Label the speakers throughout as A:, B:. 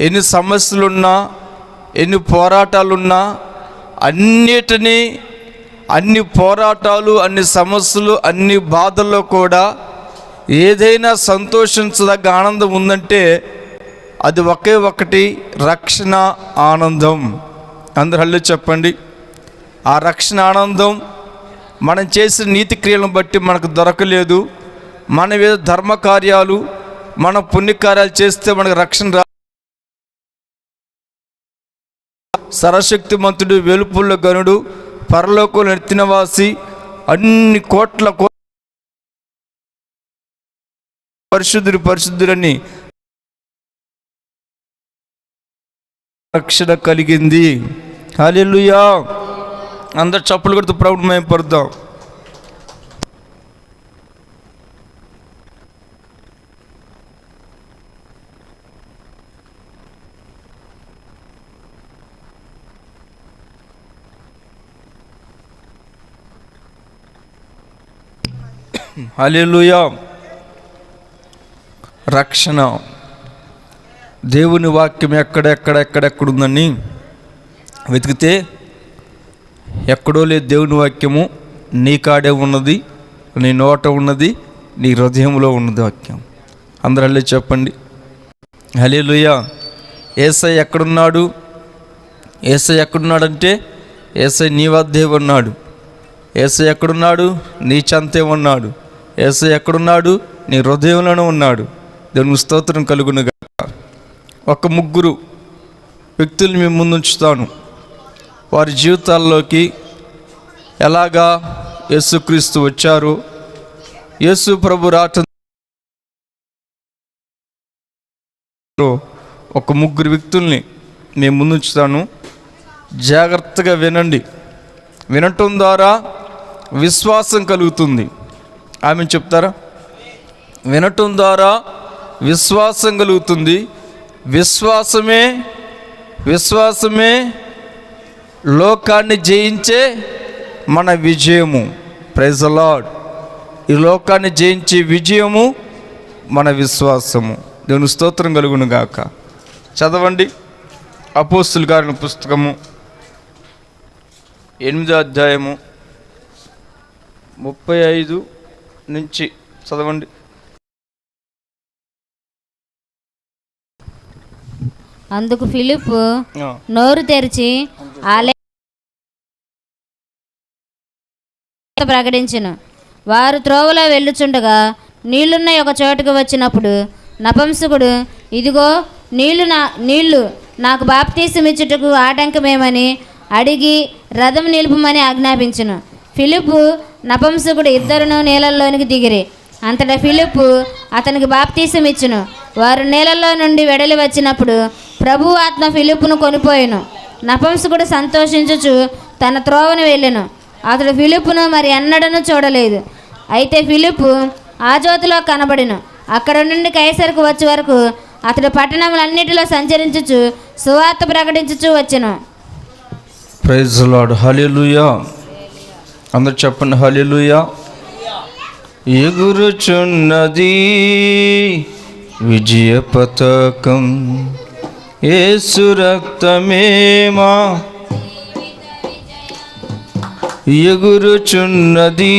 A: ఎన్ని సమస్యలున్నా ఎన్ని పోరాటాలున్నా అన్నిటినీ అన్ని పోరాటాలు అన్ని సమస్యలు అన్ని బాధల్లో కూడా ఏదైనా సంతోషించదగ్గ ఆనందం ఉందంటే అది ఒకే ఒకటి రక్షణ ఆనందం. అందరు హల్లు చెప్పండి. ఆ రక్షణ ఆనందం మనం చేసిన నీతి క్రియలను బట్టి మనకు దొరకలేదు. మన ఏదో ధర్మ కార్యాలు మన పుణ్యకార్యాలు చేస్తే మనకు రక్షణ సరశక్తిమంతుడు వెలుపుల్ల గనుడు పరలోకంలో నెత్తినవాసి అన్ని కోట్ల కో పరిశుద్ధుడు పరిశుద్ధులని రక్షణ కలిగింది. హల్లెలూయా. అందరు చప్పులు కొడుతూ ప్రభుత్వం మేము పడతాం హల్లెలూయా. రక్షణ. దేవుని వాక్యం ఎక్కడెక్కడ ఎక్కడెక్కడ ఎక్కడెక్కడుందని వెతికితే ఎక్కడో లేదు దేవుని వాక్యము. నీ కాడే ఉన్నది నీ నోట ఉన్నది నీ హృదయంలో ఉన్నది వాక్యం. అందరూ అల్లే చెప్పండి. హలే ఏసై ఎక్కడున్నాడు? ఏసై ఎక్కడున్నాడంటే ఏసై నీ వద్దే ఉన్నాడు. ఏసై ఎక్కడున్నాడు? నీ చంతే ఉన్నాడు. ఏసై ఎక్కడున్నాడు? నీ హృదయంలోనే ఉన్నాడు. దేవుని స్తోత్రం కలుగునుగా ఒక ముగ్గురు వ్యక్తులు మేము ముందుంచుతాను. వారి జీవితాల్లోకి ఎలాగా యేసుక్రీస్తు వచ్చారు యేసు ప్రభు రాట ఒక ముగ్గురు వ్యక్తుల్ని నేను ముందుంచుతాను. జాగ్రత్తగా వినండి. వినటం ద్వారా విశ్వాసం కలుగుతుంది. ఆమె చెప్తారా? వినటం ద్వారా విశ్వాసం కలుగుతుంది. విశ్వాసమే విశ్వాసమే లోకాన్ని జయించే మన విజయము. ప్రైజ్ లాడ్ ఈ లోకాన్ని జయించే విజయము మన విశ్వాసము. దేవుని స్తోత్రం కలుగును గాక. చదవండి. అపోస్తులు గారిన పుస్తకము ఎనిమిదో అధ్యాయము ముప్పై ఐదు నుంచి చదవండి.
B: అందుకు ఫిలిప్ నోరు తెరిచి ఆలయ ప్రకటించును. వారు త్రోవలో వెళ్ళుచుండగా నీళ్ళున్న ఒక చోటుకు వచ్చినప్పుడు నపంసకుడు ఇదిగో నీళ్ళు నా నీళ్ళు నాకు బాప్తీసమిచ్చుటకు ఆటంకమేమని అడిగి రథం నిలుపమని ఆజ్ఞాపించును. ఫిలిప్పు నపంసకుడు ఇద్దరును నీళ్ళల్లోనికి దిగిరి. అంతటా ఫిలిప్పు అతనికి బాప్తీసం ఇచ్చును. వారు నీళ్ళల్లో నుండి వెడలి వచ్చినప్పుడు ప్రభు ఆత్మ ఫిలిప్పును కొనిపోయాను. నపంసకుడు సంతోషించుచు తన త్రోవను వెళ్ళెను. అతడు ఫిలిప్పును మరి ఎన్నడను చూడలేదు. అయితే ఫిలిప్పు ఆ జ్యోతిలో కనబడిను. అక్కడ నుండి కైసరకు వచ్చే వరకు అతడు పట్టణములన్నిటిలో సంచరించుచు సువార్త ప్రకటించుచు వచ్చెను.
A: ప్రైజ్ లాడ్ హల్లెలూయా అందరు చెప్పండి హల్లెలూయా. ఎగురుచున్నది విజయ పతాకం. ఏ సురక్తమేమా ఎగురుచున్నది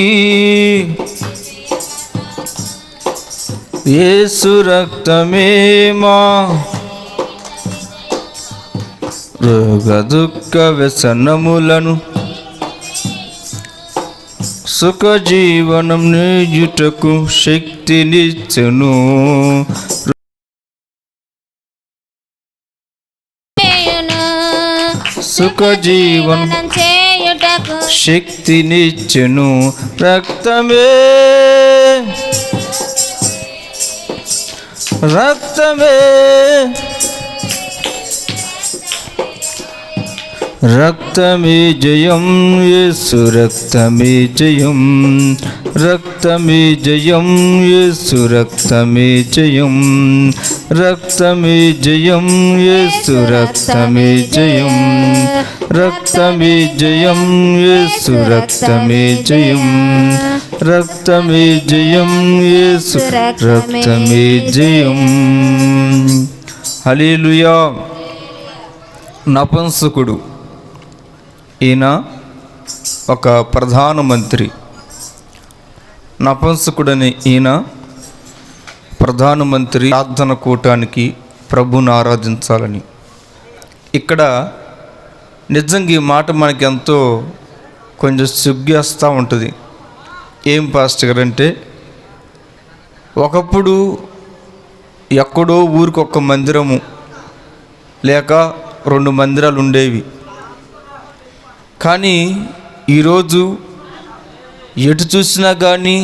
A: ఏ సురక్తమేమా రోగ దుఃఖ వ్యసనములను సుఖ జీవనం నేయుటకు శక్తినిచ్చును సుఖ జీవనం
B: జీవనం చేయుటకు
A: శక్తినిచ్చును రక్తమే రక్తమే రక్తమే జయం యేసు రక్తమే జయం రక్తమే జయం యేసు రక్తమే జయం రక్తమే జయం యేసు రక్తమే జయం రక్తమే జయం యేసు రక్తమే జయం రక్తమే జయం యేసు రక్తమే జయం హలీలుయా నపంసకుడు. ఈయన ఒక ప్రధానమంత్రి. నపంసకుడని ఈయన ప్రధానమంత్రి ప్రార్థన కూటానికి ప్రభుని ఆరాధించాలని. ఇక్కడ నిజంగా ఈ మాట మనకి ఎంతో కొంచెం సిగ్గేస్తూ ఉంటుంది. ఏం పాస్టర్ గారు అంటే ఒకప్పుడు ఎక్కడో ఊరికి ఒక మందిరము లేక రెండు మందిరాలు ఉండేవి. కానీ ఈరోజు ఎటు చూసినా కానీ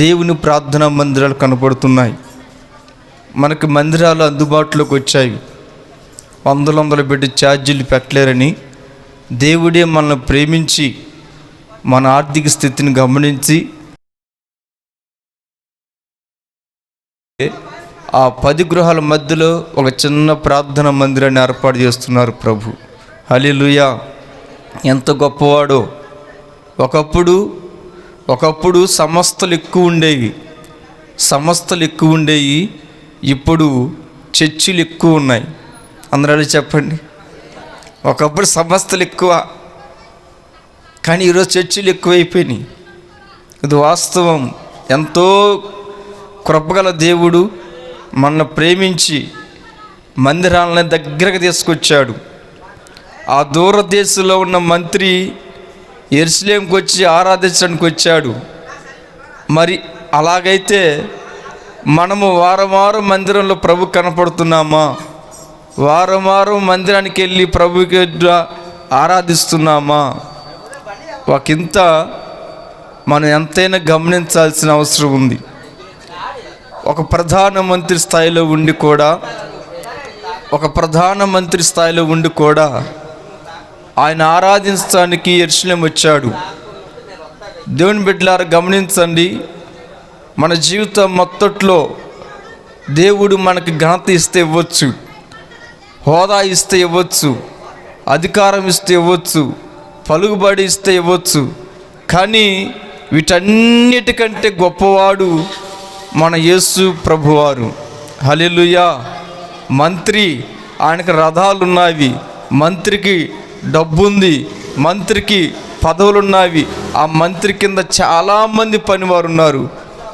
A: దేవుని ప్రార్థనా మందిరాలు కనపడుతున్నాయి. మనకి మందిరాలు అందుబాటులోకి వచ్చాయి. వందల వందలు పెట్టి ఛార్జీలు పెట్టలేరని దేవుడే మనల్ని ప్రేమించి మన ఆర్థిక స్థితిని గమనించి ఆ పది గృహాల మధ్యలో ఒక చిన్న ప్రార్థన మందిరాన్ని ఏర్పాటు చేస్తున్నారు ప్రభు. హలిలుయా ఎంత గొప్పవాడో? ఒకప్పుడు ఒకప్పుడు సంస్థలు ఎక్కువ ఉండేవి. సంస్థలు ఎక్కువ ఉండేవి. ఇప్పుడు చర్చిలు ఎక్కువ ఉన్నాయి. అందరూ చెప్పండి. ఒకప్పుడు సంస్థలు ఎక్కువ. కానీ ఈరోజు చర్చిలు ఎక్కువైపోయినాయి. ఇది వాస్తవం. ఎంతో కృపగల దేవుడు మన ప్రేమించి మందిరాలను దగ్గరకు తీసుకొచ్చాడు. ఆ దూరదేశంలో ఉన్న మంత్రి ఎరుసలేంకి వచ్చి ఆరాధించడానికి వచ్చాడు. మరి అలాగైతే మనము వారం వారం మందిరంలో ప్రభు కనపడుతున్నామా? వారం వారం మందిరానికి వెళ్ళి ప్రభుకి ఆరాధిస్తున్నామా? ఒకంత మనం ఎంతైనా గమనించాల్సిన అవసరం ఉంది. ఒక ప్రధానమంత్రి స్థాయిలో ఉండి కూడా ఒక ప్రధానమంత్రి స్థాయిలో ఉండి కూడా ఆయన ఆరాధించడానికి ఎర్షలేం వచ్చాడు. దేవుని బిడ్డలారు గమనించండి. మన జీవితం మొత్తట్లో దేవుడు మనకి ఘనత ఇస్తే ఇవ్వచ్చు. హోదా ఇస్తే ఇవ్వచ్చు. అధికారం ఇస్తే ఇవ్వచ్చు. పలుకుబడి ఇస్తే ఇవ్వచ్చు. కానీ వీటన్నిటికంటే గొప్పవాడు మన యేసు ప్రభువారు. హల్లెలూయా. మంత్రి ఆయనకు రథాలు మంత్రికి డబ్బుంది మంత్రికి పదవులు ఉన్నాయి ఆ మంత్రి కింద చాలామంది పనివారు ఉన్నారు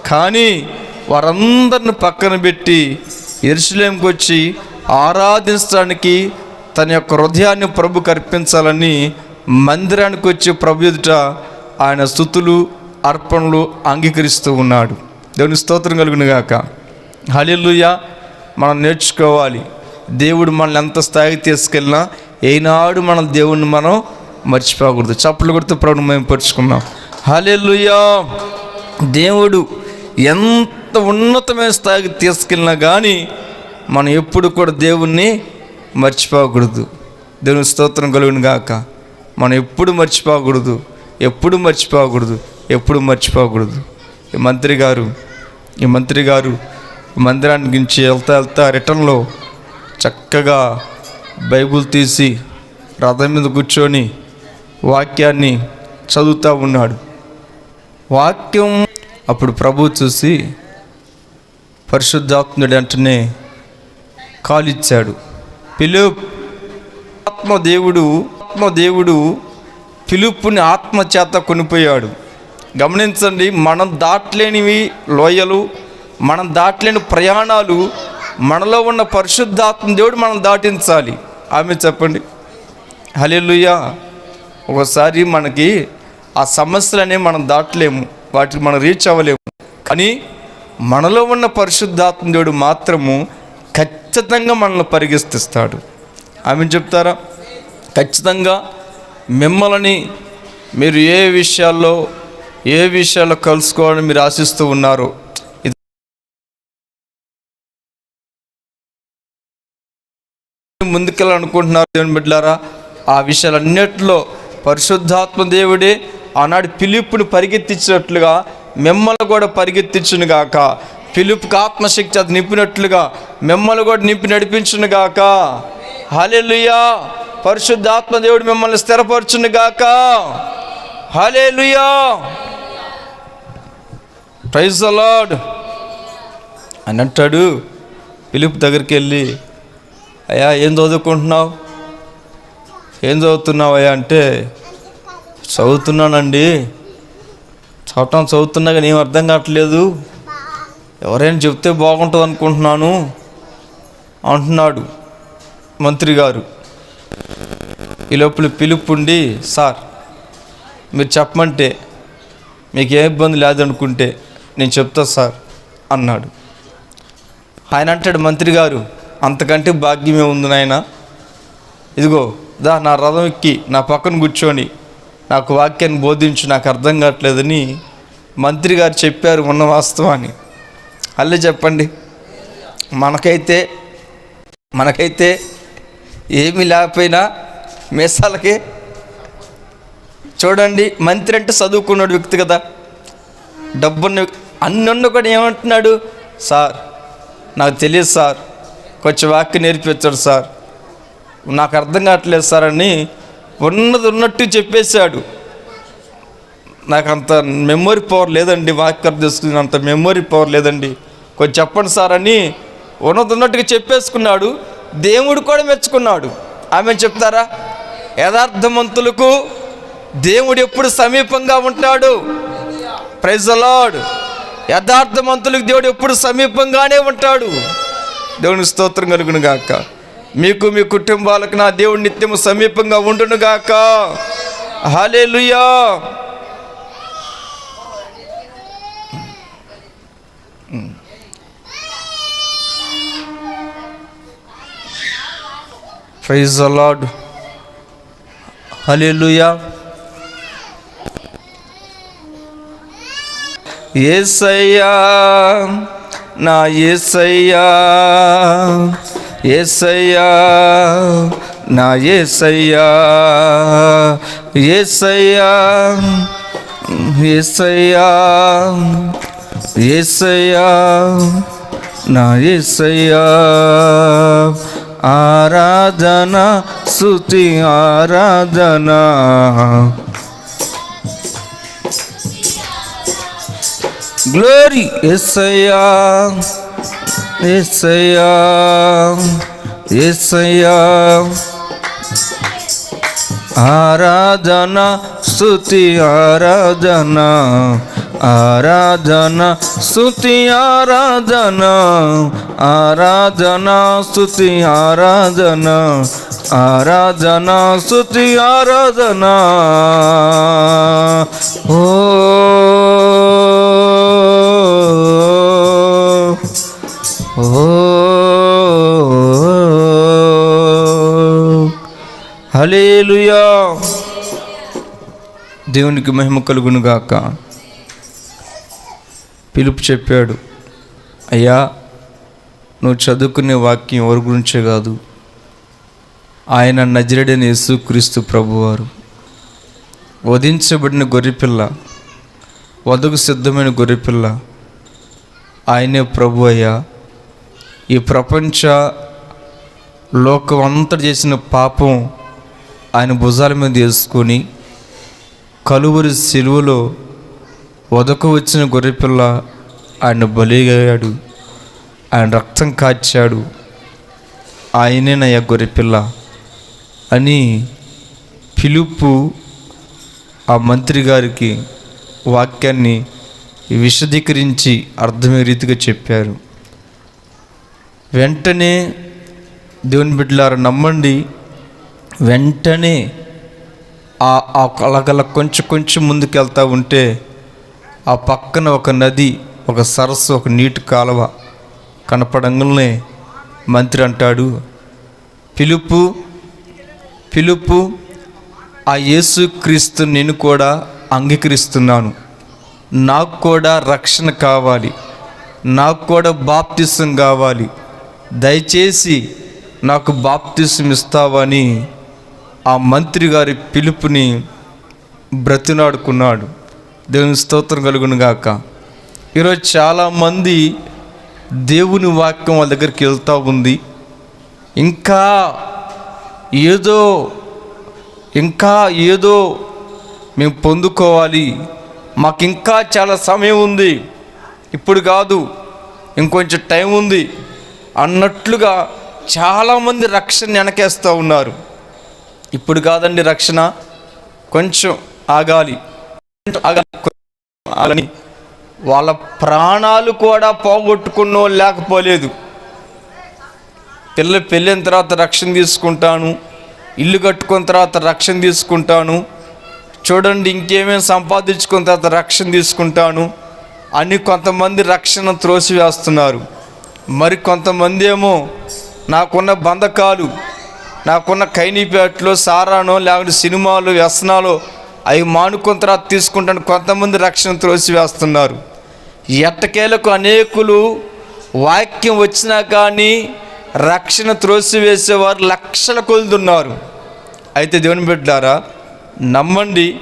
A: కానీ వారందరిని పక్కన పెట్టి ఎరుసలేంకి వచ్చి ఆరాధించడానికి తన యొక్క హృదయాన్ని ప్రభు కర్పించాలని మందిరానికి వచ్చి ప్రభు ఎదుట ఆయన స్థుతులు అర్పణలు అంగీకరిస్తూ ఉన్నాడు. దేవుని స్తోత్రం కలుగును హలిలుయ మనం నేర్చుకోవాలి. దేవుడు మనల్ని ఎంత స్థాయికి తీసుకెళ్ళినా ఏనాడు మన దేవుణ్ణి మనం మర్చిపోకూడదు. చప్పలు కొడుతూ ప్రభుని మేము పరుచుకున్నాం హల్లెలూయా! దేవుడు ఎంత ఉన్నతమైన స్థాయికి తీసుకెళ్ళినా కానీ మనం ఎప్పుడు కూడా దేవుణ్ణి మర్చిపోకూడదు. దేవుని స్తోత్రం కలుగును గాక. మనం ఎప్పుడు మర్చిపోకూడదు. ఎప్పుడు మర్చిపోకూడదు. ఎప్పుడు మర్చిపోకూడదు. ఈ మంత్రి గారు ఈ మంత్రి గారు మందిరానికి నుంచి వెళ్తా వెళ్తా రిటర్న్లో చక్కగా బైబుల్ తీసి రథం మీద కూర్చొని వాక్యాన్ని చదువుతూ ఉన్నాడు. వాక్యం అప్పుడు ప్రభు చూసి పరిశుద్ధాత్ముడు వెంటనే కాలిచ్చాడు. పిలుప్ ఆత్మదేవుడు ఆత్మదేవుడు పిలుపుని ఆత్మ చేత కొనిపోయాడు. గమనించండి మనం దాటలేనివి లోయలు మనం దాటలేని ప్రయాణాలు మనలో ఉన్న పరిశుద్ధాత్మ దేవుడు మనం దాటించాలి. ఆమె చెప్పండి. హల్లెలూయా. ఒకసారి మనకి ఆ సమస్యలనే మనం దాటలేము. వాటికి మనం రీచ్ అవ్వలేము. కానీ మనలో ఉన్న పరిశుద్ధాత్మ దేవుడు మాత్రము ఖచ్చితంగా మనల్ని పరిగెత్తిస్తాడు. ఆమె చెప్తారా? ఖచ్చితంగా మిమ్మల్ని మీరు ఏ విషయాల్లో ఏ విషయాల్లో కలుసుకోవాలని మీరు ఆశిస్తూ ఉన్నారో ముందుకెళ్ళాలనుకుంటున్నారు దేవుని బిడ్డారా ఆ విషయాలన్నిటిలో పరిశుద్ధాత్మ దేవుడే ఆనాడు పిలుపుని పరిగెత్తించినట్లుగా మిమ్మల్ని కూడా పరిగెత్తించును గాక. పిలుపుకి ఆత్మశక్తి అది నింపినట్లుగా మిమ్మల్ని కూడా నింపి నడిపించును గాక. హలెలుయా పరిశుద్ధాత్మ దేవుడు మిమ్మల్ని స్థిరపరచును గాక. హల్లెలూయా! ప్రైజ్ అలాడ్ లార్డ్. అని అంటాడు. పిలుపు దగ్గరికి వెళ్ళి అయ్యా ఏం చదువుకుంటున్నావు? ఏం చదువుతున్నావు అయ్యా అంటే చదువుతున్నానండి. చదవటం చదువుతున్నా కానీ ఏం అర్థం కావట్లేదు. ఎవరైనా చెప్తే బాగుంటుంది అనుకుంటున్నాను అంటున్నాడు మంత్రి గారు. ఈ లోపల పిలుపుండి సార్ మీరు చెప్పమంటే మీకు ఏ ఇబ్బంది లేదనుకుంటే నేను చెప్తా సార్ అన్నాడు. ఆయన అంటాడు మంత్రి గారు అంతకంటే భాగ్యమే ఉంది నాయన. ఇదిగో దా నా రథం ఎక్కి నా పక్కన కూర్చొని నాకు వాక్యాన్ని బోధించు నాకు అర్థం కావట్లేదని మంత్రి గారు చెప్పారు ఉన్న వాస్తవాన్ని. అల్లే చెప్పండి. మనకైతే మనకైతే ఏమీ లేకపోయినా మీసాలకి. చూడండి మంత్రి అంటే చదువుకున్నాడు వ్యక్తి కదా. డబ్బున్న వ్యక్తి. అన్ని కూడా ఏమంటున్నాడు? సార్ నాకు తెలియదు సార్. కొంచెం వాక్యం నేర్పించాడు సార్. నాకు అర్థం కావట్లేదు సార్ అని ఉన్నది ఉన్నట్టు చెప్పేశాడు. నాకు అంత మెమొరీ పవర్ లేదండి వాక్యం తీసుకుని అంత మెమొరీ పవర్ లేదండి. కొంచెం చెప్పండి సార్ అని ఉన్నది ఉన్నట్టుగా చెప్పేసుకున్నాడు. దేవుడు కూడా మెచ్చుకున్నాడు. ఆమె చెప్తారా? యథార్థవంతులకు దేవుడు ఎప్పుడు సమీపంగా ఉంటాడు. ప్రైజ్ లార్డ్ యథార్థవంతులకు దేవుడు ఎప్పుడు సమీపంగానే ఉంటాడు. దేవుని స్తోత్రం కలుగును గాక. మీకు మీ కుటుంబాలకు నా దేవుడు నిత్యము సమీపంగా ఉండును గాక. హాలే హల్లెలూయా ప్రైజ్ ద లార్డ్ హల్లెలూయా ఏసయ్యా నా ఏసయ్యా ఏసయ్యా నా ఏసయ్యా ఏసయ్యా ఏసయ్యా ఏసయ్యా నా ఏసయ్యా. ఆరాధన స్తుతి ఆరాధన. గ్లోరీ ఎస్సయ్యా ఎస్సయ్యా ఎస్సయ్యా ఆరాధన స్తుతి ఆరాధన ఆరాధన స్తుతి ఆరాధన ఆరాధన స్తుతి ఆరాధన ఆరాధన స్తుతి ఆరాధన ఓ ఓ హలేలుయా దేవునికి మహిమ కలుగునుగాక పిలుపు చెప్పాడు. అయ్యా నువ్వు చదువుకునే వాక్యం ఎవరి గురించే కాదు. ఆయన నజరడని యేసుక్రీస్తు ప్రభువారు. వధించబడిన గొర్రెపిల్ల వధకు సిద్ధమైన గొర్రెపిల్ల ఆయనే ప్రభు అయ్యా ఈ ప్రపంచ లోకం అంతా చేసిన పాపం ఆయన భుజాల మీద వేసుకొని కలువురి సిలువలో వదకు వచ్చిన గొర్రెపిల్ల ఆయన బలిగాడు. ఆయన రక్తం కాచాడు. ఆయనేనయ్యా గొర్రెపిల్ల అని పిలుపు ఆ మంత్రి గారికి వాక్యాన్ని విశదీకరించి అర్థమయ్యే రీతిగా చెప్పారు. వెంటనే దేవుని బిడ్డలారు నమ్మండి వెంటనే ఆ ఆ కలగల కొంచెం కొంచెం ముందుకు వెళ్తూ ఉంటే ఆ పక్కన ఒక నది ఒక సరస్సు ఒక నీటి కాలువ కనపడంగానే మంత్రి అంటాడు పిలుపు పిలుపు ఆ యేసుక్రీస్తు నేను కూడా అంగీకరిస్తున్నాను. నాకు కూడా రక్షణ కావాలి. నాకు కూడా బాప్తిసం కావాలి. దయచేసి నాకు బాప్తిసం ఇస్తావని ఆ మంత్రి గారి పిలుపుని బ్రతినాడుకున్నాడు దేవుని స్తోత్రం కలుగును గాక. ఈరోజు చాలామంది దేవుని వాక్యం వాళ్ళ దగ్గరికి వెళ్తూ ఉంది. ఇంకా ఏదో ఇంకా ఏదో మేము పొందుకోవాలి. మాకు ఇంకా చాలా సమయం ఉంది. ఇప్పుడు కాదు ఇంకొంచెం టైం ఉంది. అన్నట్లుగా చాలామంది రక్షణ వెనకేస్తూ ఉన్నారు. ఇప్పుడు కాదండి రక్షణ కొంచెం ఆగాలి. ఆగాలి. ఆగని వాళ్ళ ప్రాణాలు కూడా పోగొట్టుకున్న వాళ్ళు లేకపోలేదు. పిల్ల పెళ్ళిన తర్వాత రక్షణ తీసుకుంటాను. ఇల్లు కట్టుకున్న తర్వాత రక్షణ తీసుకుంటాను. చూడండి ఇంకేమేమి సంపాదించుకున్న తర్వాత రక్షణ తీసుకుంటాను అని కొంతమంది రక్షణ త్రోసివేస్తున్నారు. మరి కొంతమంది ఏమో నాకున్న బంధకాలు నాకున్న కైనీపేటలో సారానో లేకుంటే సినిమాలు వ్యసనాలు అవి మానుకున్న తర్వాత తీసుకుంటాను కొంతమంది రక్షణ త్రోసివేస్తున్నారు. ఎట్టకేలకు అనేకులు వాక్యం వచ్చినా కానీ రక్షణ త్రోసివేసేవారు లక్షల కొలుదున్నారు. అయితే దేవుని బిడ్డారా నమ్మండి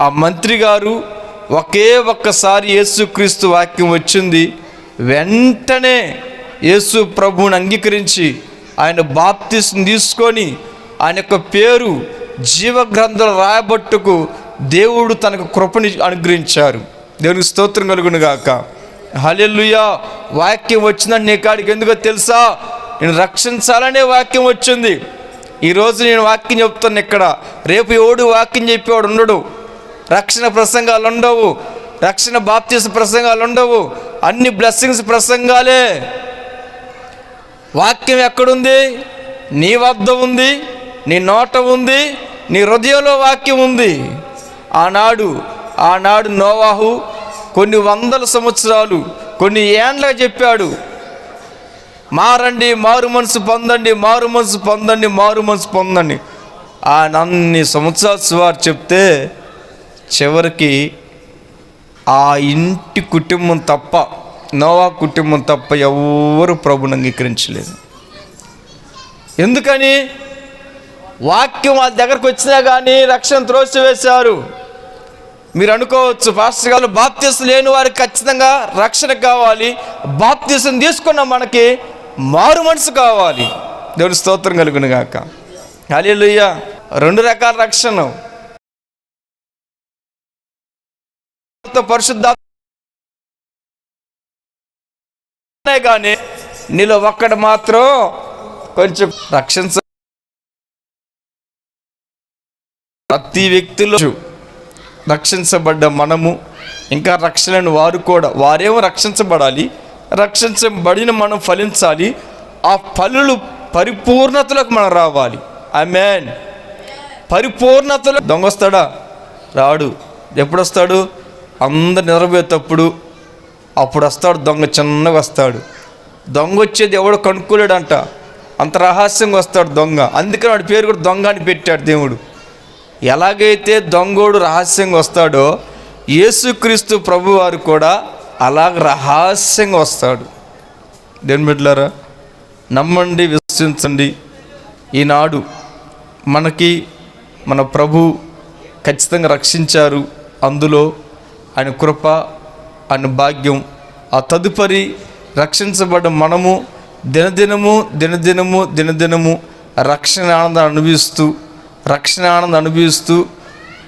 A: ఆ మంత్రి గారు ఒకే ఒక్కసారి యేసుక్రీస్తు వాక్యం వచ్చింది వెంటనే యేసు ప్రభువుని అంగీకరించి ఆయన బాప్తిస్ని తీసుకొని ఆయన యొక్క పేరు జీవగ్రంథం రాయబట్టుకు దేవుడు తనకు కృపని అనుగ్రహించారు. దేవునికి స్తోత్రం కలుగును గాక. హలెల్లుయా! వాక్యం వచ్చిందని నీ కాడికి ఎందుకో తెలుసా? నేను రక్షించాలనే వాక్యం వచ్చింది. ఈరోజు నేను వాక్యం చెప్తాను ఇక్కడ. రేపు ఎవడు వాక్యం చెప్పేవాడు ఉండడు. రక్షణ ప్రసంగాలు ఉండవు. రక్షణ బాప్తీస ప్రసంగాలు ఉండవు. అన్ని బ్లెస్సింగ్స్ ప్రసంగాలే. వాక్యం ఎక్కడుంది? నీ వద్ద ఉంది. నీ నోట ఉంది. నీ హృదయంలో వాక్యం ఉంది. ఆనాడు ఆనాడు నోవాహు కొన్ని వందల సంవత్సరాలు కొన్ని ఏండ్లగా చెప్పాడు. మారండి మారు మనసు పొందండి మారు మనసు పొందండి మారు మనసు పొందండి. ఆయన అన్ని సంవత్సరాలు సువారు చెప్తే చివరికి ఆ ఇంటి కుటుంబం తప్ప నోవా కుటుంబం తప్ప ఎవరు ప్రభుని అంగీకరించలేదు. ఎందుకని? వాక్యం వాళ్ళ దగ్గరకు వచ్చినా కానీ రక్షణ త్రోసివేశారు. మీరు అనుకోవచ్చు పాస్టర్ గారు బాప్తీసం లేని వారికి ఖచ్చితంగా రక్షణ కావాలి. బాప్తీసం తీసుకున్న మనకి మారు మనసు కావాలి. దేవుడు స్తోత్రం కలుగును గాక. హల్లెలూయ. రెండు రకాల రక్షణ. పరిశుద్ధ కానీ నీలో ఒక్కడు మాత్రం కొంచెం రక్షించ ప్రతి వ్యక్తిలో రక్షించబడ్డ మనము ఇంకా రక్షణను వారు కూడా వారేమో రక్షించబడాలి. రక్షించబడిన మనం ఫలించాలి. ఆ ఫలులు పరిపూర్ణతలకు మనం రావాలి. ఐ పరిపూర్ణతలో దొంగ వస్తాడా రాడు. ఎప్పుడొస్తాడు? అందరు నిద్రపోయేటప్పుడు. అప్పుడు వస్తాడు దొంగ చిన్నగా వస్తాడు. దొంగ వచ్చేది ఎవడు కనుక్కోలేడంట. అంత రహస్యంగా వస్తాడు దొంగ. అందుకని వాడి పేరు కూడా దొంగ అని పెట్టాడు దేవుడు. ఎలాగైతే దొంగోడు రహస్యంగా వస్తాడో యేసుక్రీస్తు ప్రభువారు కూడా అలాగ రహస్యంగా వస్తాడు. దేని బిడ్డలారా నమ్మండి విశ్వసించండి. ఈనాడు మనకి మన ప్రభు ఖచ్చితంగా రక్షించారు. అందులో ఆయన కృప ఆయన భాగ్యం ఆ తదుపరి రక్షించబడ్డ మనము దినదినము దినదినము దినదినము రక్షణ ఆనందం అనుభవిస్తూ రక్షణ ఆనందం అనుభవిస్తూ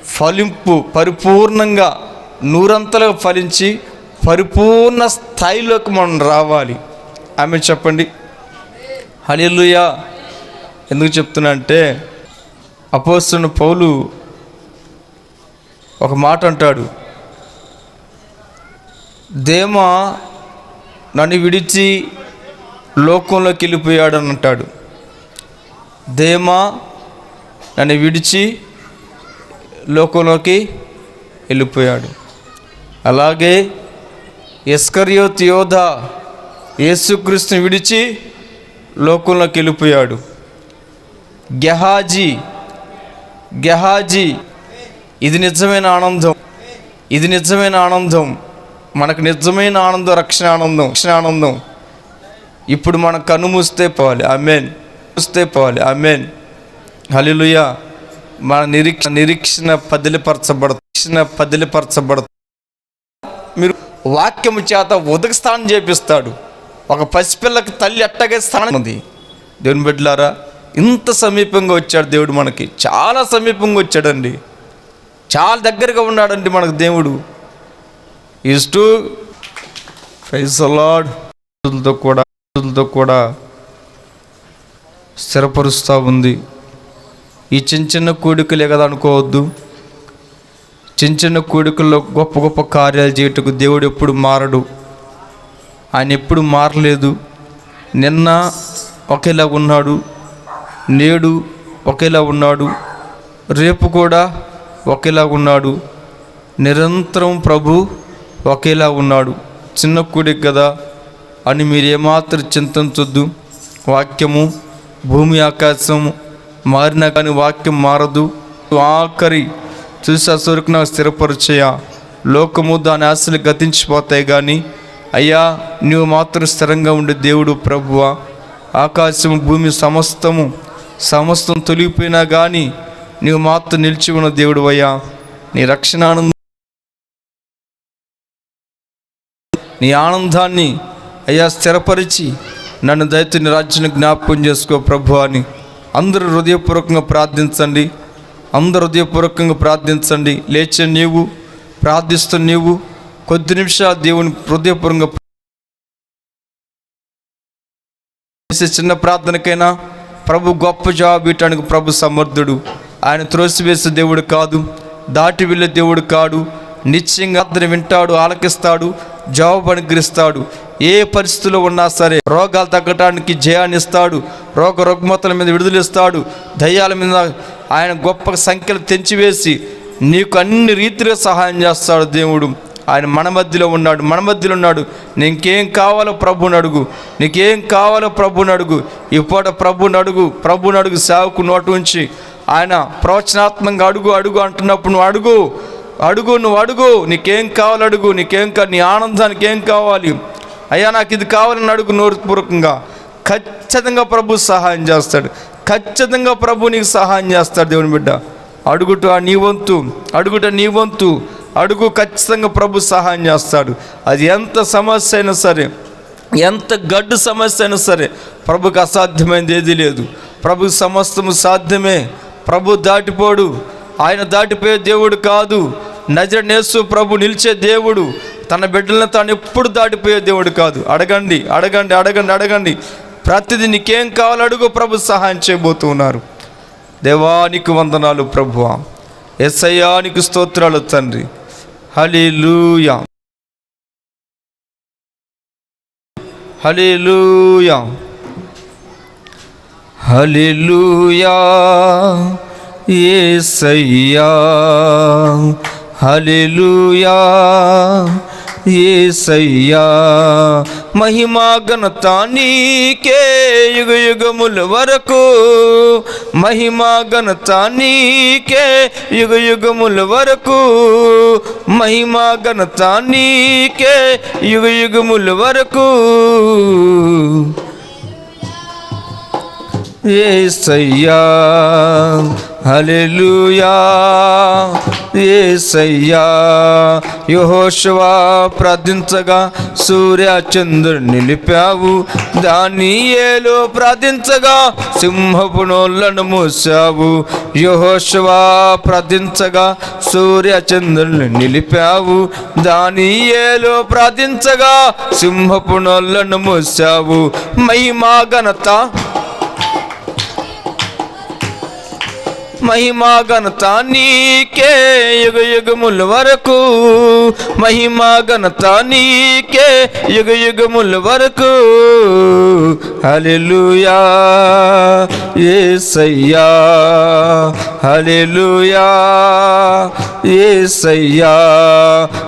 A: ఫలింపు పరిపూర్ణంగా నూరంతలుగా ఫలించి పరిపూర్ణ స్థాయిలోకి మనం రావాలి. ఆమె చెప్పండి. హలిలుయా ఎందుకు చెప్తున్నా అంటే అపోస్తున్న పౌలు ఒక మాట అంటాడు. దేమ నన్ను విడిచి లోకంలోకి వెళ్ళిపోయాడు అని అంటాడు. దేమా నన్ను విడిచి లోకంలోకి వెళ్ళిపోయాడు. అలాగే ఎస్కర్యోత్ యోధ యేసుక్రీస్తుని విడిచి లోకంలోకి వెళ్ళిపోయాడు. గెహాజీ గెహాజీ ఇది నిజమైన ఆనందం. ఇది నిజమైన ఆనందం. మనకు నిజమైన ఆనందం రక్షణ ఆనందం రక్షణ ఆనందం. ఇప్పుడు మన కన్ను మూస్తే పోవాలి. అమెన్ మూస్తే పోవాలి. అమెన్ హలిలుయ మన నిరీక్ష నిరీక్షణ పదిలిపరచబడ నిరీక్షణ పదిలిపరచబడ మీరు వాక్యము చేత ఉదక స్థానం చేపిస్తాడు. ఒక పసిపిల్లకి తల్లి అట్టగే స్థానం ఉంది. దేవుని బిడ్డలారా ఇంత సమీపంగా వచ్చాడు దేవుడు మనకి. చాలా సమీపంగా వచ్చాడండి. చాలా దగ్గరగా ఉన్నాడండి మనకు దేవుడు. ఈజ్ టు ఫైజ్ లాడ్ కూడా తో కూడా స్థిరపరుస్తూ ఉంది. ఈ చిన్న చిన్న కోడికలే కదా అనుకోవద్దు. చిన్న చిన్న కోడికల్లో గొప్ప గొప్ప కార్యాలు చేయటకు దేవుడు ఎప్పుడు మారడు. ఆయన ఎప్పుడు మారలేదు. నిన్న ఒకేలా ఉన్నాడు. నేడు ఒకేలా ఉన్నాడు. రేపు కూడా ఒకేలా ఉన్నాడు. నిరంతరం ప్రభు ఒకేలా ఉన్నాడు. చిన్న కూడికి కదా అని మీరు ఏమాత్రం చింతించొద్దు. వాక్యము భూమి ఆకాశము మారినా కానీ వాక్యం మారదు. ఆఖరి చూసా సరుకు నాకు స్థిరపరిచయ లోకము దాని ఆశలు గతించిపోతాయి కానీ అయ్యా నువ్వు మాత్రం స్థిరంగా ఉండే దేవుడు ప్రభువా. ఆకాశం భూమి సమస్తము సమస్తం తొలిగిపోయినా కానీ నీవు మాత్రం నిలిచి ఉన్న దేవుడు అయ్యా నీ రక్షణ ఆనందం నీ ఆనందాన్ని అయ్యా స్థిరపరిచి నన్ను దయతో నీ రాజ్యాన్ని జ్ఞాపకం చేసుకో ప్రభు అని అందరూ హృదయపూర్వకంగా ప్రార్థించండి. అందరూ హృదయపూర్వకంగా ప్రార్థించండి. లేచే నీవు ప్రార్థిస్తున్న నీవు కొద్ది నిమిషాలు దేవుని హృదయపూర్వకంగా చేసే చిన్న ప్రార్థనకైనా ప్రభు గొప్ప జవాబు ఇవ్వటానికి ప్రభు సమర్థుడు. ఆయన త్రోసివేసే దేవుడు కాదు దాటి వెళ్ళే దేవుడు కాడు నిశ్చయంగా అతను వింటాడు ఆలకిస్తాడు జవాబు అనుగ్రహిస్తాడు. ఏ పరిస్థితిలో ఉన్నా సరే రోగాలు తగ్గటానికి జయాన్ని ఇస్తాడు రోగ రుగ్మతల మీద విడుదలిస్తాడు దయ్యాల మీద ఆయన గొప్ప సంఖ్యలు తెంచివేసి నీకు అన్ని రీతిలో సహాయం చేస్తాడు దేవుడు. ఆయన మన మధ్యలో ఉన్నాడు మన మధ్యలో ఉన్నాడు. నీకేం కావాలో ప్రభుని అడుగు. నీకేం కావాలో ప్రభుని అడుగు. ఇప్పటి ప్రభుని అడుగు ప్రభుని అడుగు సేవకు నోటు ఉంచి. ఆయన ప్రవచనాత్మకంగా అడుగు అడుగు అంటున్నప్పుడు నువ్వు అడుగు. అడుగు నువ్వు అడుగు. నీకేం కావాలి అడుగు. నీకేం కా నీ ఆనందానికి ఏం కావాలి? అయ్యా నాకు ఇది కావాలని అడుగు నోరుపూర్వకంగా ఖచ్చితంగా ప్రభు సహాయం చేస్తాడు. ఖచ్చితంగా ప్రభు నీకు సహాయం చేస్తాడు దేవుని బిడ్డ. అడుగుట నీ వంతు అడుగుట నీ వంతు అడుగు ఖచ్చితంగా ప్రభు సహాయం చేస్తాడు. అది ఎంత సమస్య అయినా సరే ఎంత గడ్డు సమస్య అయినా సరే ప్రభుకి అసాధ్యమైనది ఏది లేదు. ప్రభు సమస్తము సాధ్యమే. ప్రభు దాటిపోడు. ఆయన దాటిపోయే దేవుడు కాదు. నజరనేసు ప్రభు నిలిచే దేవుడు. తన బిడ్డలను తాను ఎప్పుడు దాటిపోయే దేవుడు కాదు. అడగండి అడగండి అడగండి అడగండి. ప్రతిదీ నీకేం కావాలో అడుగు ప్రభు సహాయం చేయబోతూ ఉన్నారు దేవానికి వందనాలు ప్రభువ ఎస్ఐయానికి స్తోత్రాలు తండ్రి. హలిలూయా హలీలూయా హలిలూయా ఏసయ్యా. హలీలూయా ఏసయ్యా మహిమా ఘనత నీకే యుగ యుగముల వరకు. మహిమా ఘనత నీకే యుగ యుగముల వరకు. మహిమా ఘనత నీకే యుగ యుగముల వరకు. ఏసయ్యా హల్లెలూయా. ఏసయ్యా. యెహోషువా ప్రార్థించగా సూర్య చంద్రుడు నిలిపావు. దాన్ని ఏలో ప్రార్థించగా సింహపు నోళ్ళను మూసావు. యెహోషువా ప్రార్థించగా సూర్య చంద్రుని నిలిపావు. దాని ఏలో ప్రార్థించగా సింహపు నోళ్ళను మూసావు. మహిమా ఘనత మహిమా ఘనత నీకే యుగ యుగముల వరకు. మహిమా ఘనత నీకే యుగ యుగముల వరకు. హల్లెలూయా యేసయ్యా హల్లెలూయా. ఏసయ్యా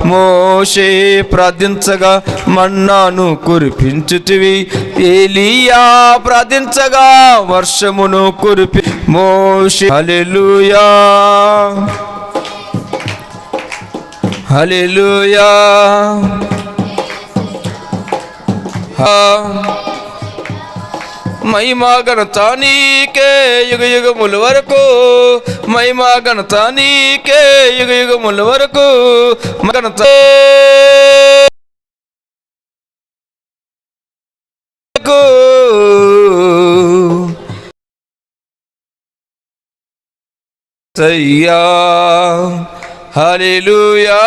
A: మోషే ప్రార్థించగా మన్నాను కురిపించుటివి ఏలియా ప్రార్థించగా వర్షమును కురిపి మోషే హల్లెలూయా. హల్లెలూయా. మహిమా ఘనత నీకే యుగ యుగముల వరకు మహిమా ఘనత నీకే యుగ యుగముల వరకు. ఘనత సయ్యా హల్లెలూయా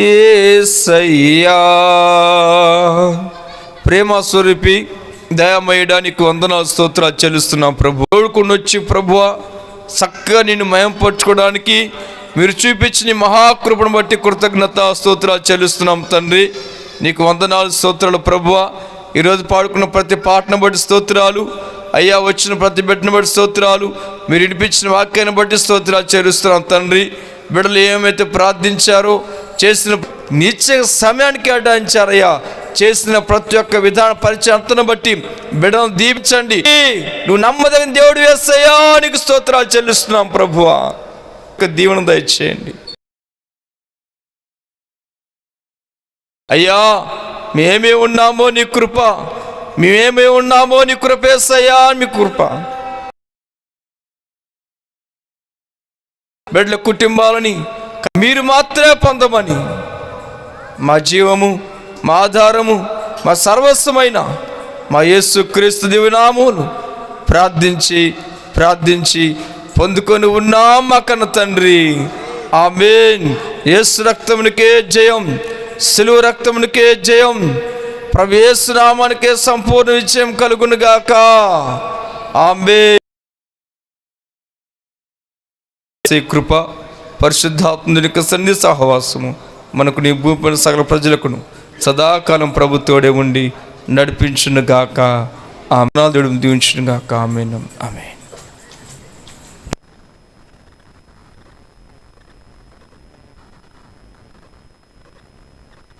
A: యేసయ్యా ప్రేమ స్వరూపి దయమయడానికి వందనాలు స్తోత్రాలు చెల్లిస్తున్నాం ప్రభు. కోడుకుని వచ్చి ప్రభువా చక్కగా నిన్ను మయంపరచుకోవడానికి మీరు చూపించిన మహాకృపను బట్టి కృతజ్ఞత స్తోత్రాలు చెల్లిస్తున్నాం తండ్రి. నీకు వందనాలు స్తోత్రాలు ప్రభువ. ఈరోజు పాడుకున్న ప్రతి పాటను బట్టి స్తోత్రాలు అయ్యా వచ్చిన ప్రతి బిడ్డను బట్టి స్తోత్రాలు మీరు వినిపించిన వాక్యాన్ని బట్టి స్తోత్రాలు చేరుస్తున్నాం తండ్రి. బిడ్డలు ఏమైతే ప్రార్థించారో చేసిన నిత్య సమయానికి కేటాయించారయ్యా చేసిన ప్రతి ఒక్క విధాన పరిచయంతను బట్టి బిడను దీపించండి నువ్వు నమ్మదగిన దేవుడు వేస్తాయా నీకు స్తోత్రాలు చెల్లిస్తున్నాం ప్రభువా. ఒక దీవెన దయచేయండి. అయ్యా మేమే ఉన్నామో నీ కృప మేమే ఉన్నామో నీ కృపేసయ్యా మీ కృప. బిడ్డల కుటుంబాలని మీరు మాత్రమే పొందమని మా జీవము మా ఆధారము మా సర్వస్వమైన మా యేసు క్రీస్తు దివినామును ప్రార్థించి ప్రార్థించి పొందుకొని ఉన్నాం మా కన్న తండ్రి. ఆమెన్. యేసు రక్తమునికే జయం సిలువ రక్తమునికే జయం. ప్రవేశ నామానికే సంపూర్ణ విజయం కలుగును గాక ఆమె ఈ కృప పరిశుద్ధాత్మునికి సన్ని సహవాసము మనకు నీ భూమిపైన సకల ప్రజలకును సదాకాలం ప్రభుత్వడే ఉండి నడిపించును గాక ఆమె దేవుడు దీవించును గాక ఆమె ఆమె